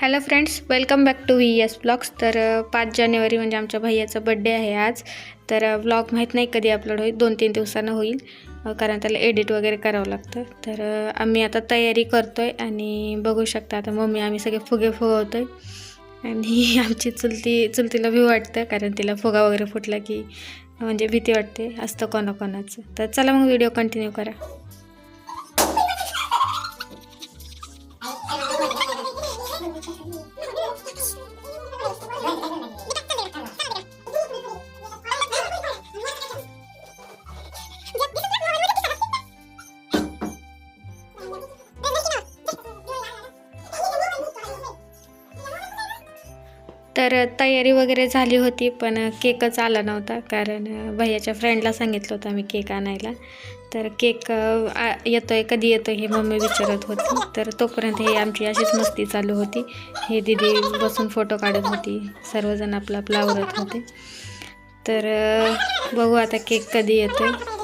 Hello friends welcome back to V S blogs तर पाच जानेवारी म्हणजे आमच्या भैयाचा बड्डे आहे आज. तर ब्लॉग माहीत नाही कधी अपलोड होईल दोन तीन दिवसानं होईल. कारण त्याला एडिट वगैरे करावं लागतं. तर आम्ही आता तयारी करतो आहे आणि बघू शकता आता मम्मी आम्ही सगळे फुगे फुगवतो आहे आणि आमची चुलती चुलतीला भी वाटतं कारण तिला फुगा वगैरे फुटला की म्हणजे भीती वाटते. असतं कोणाकोणाचं. तर चला मग व्हिडिओ कंटिन्यू करा. तर तयारी वगैरे झाली होती पण केकच आला नव्हता. कारण भैयाच्या फ्रेंडला सांगितलं होतं आम्ही केक आणायला. तर केक येतो आहे कधी येतो हे मम्मी विचारत होती. तर तोपर्यंत हे आमची अशीच मस्ती चालू होती. हे दिदी बसून फोटो काढत होती. सर्वजण आपला आपला आवरत होते. तर बघू आता केक कधी येतो आहे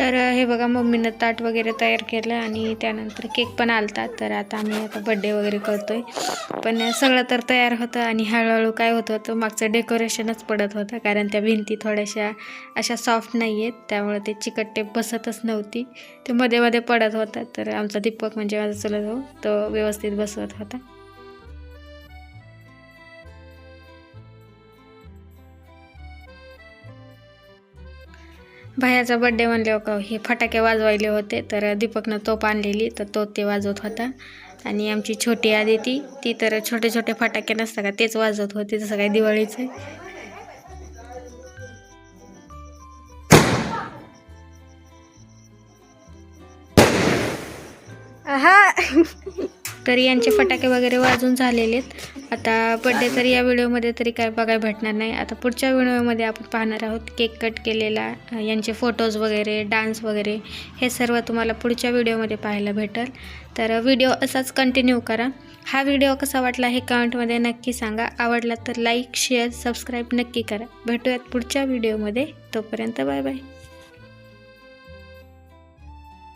तर हे बघा मम्मीनं ताट वगैरे तयार केलं आणि त्यानंतर केक पण आलता. तर आता आम्ही आता बड्डे वगैरे करतोय. पण सगळं तर तयार होतं आणि हळूहळू काय होत होतं मागचं डेकोरेशनच पडत होतं. कारण त्या भिंती थोड्याशा अशा सॉफ्ट नाही आहेत त्यामुळे ते चिकट टेप बसतच नव्हती. ते मध्ये मध्ये पडत होता. तर आमचा दीपक म्हणजे माझा चुलत हो तो व्यवस्थित बसवत होता. भायाचा बड्डे म्हणल्यावर का हे फटाके वाजवायले होते तर दीपकनं तोप आणलेली तर तो ते वाजवत होता. आणि आमची छोटी आदी ती ती तर छोटे छोटे फटाके नसतात का तेच वाजवत होते जसं काय दिवाळीचं. तर यांचे फटाके वगैरे वाजून झालेले आहेत. आता बड्डे तर या व्हिडिओमध्ये तरी काय बघायला भेटणार नाही. आता पुढच्या व्हिडिओमध्ये आपण पाहणार आहोत केक कट केलेला यांचे फोटोज वगैरे डान्स वगैरे हे सर्व तुम्हाला पुढच्या व्हिडिओमध्ये पाहायला भेटेल. तर व्हिडिओ असाच कंटिन्यू करा. हा व्हिडिओ कसा वाटला हे कमेंटमध्ये नक्की सांगा. आवडला तर लाईक शेअर सबस्क्राईब नक्की करा. भेटूयात पुढच्या व्हिडिओमध्ये. तोपर्यंत बाय बाय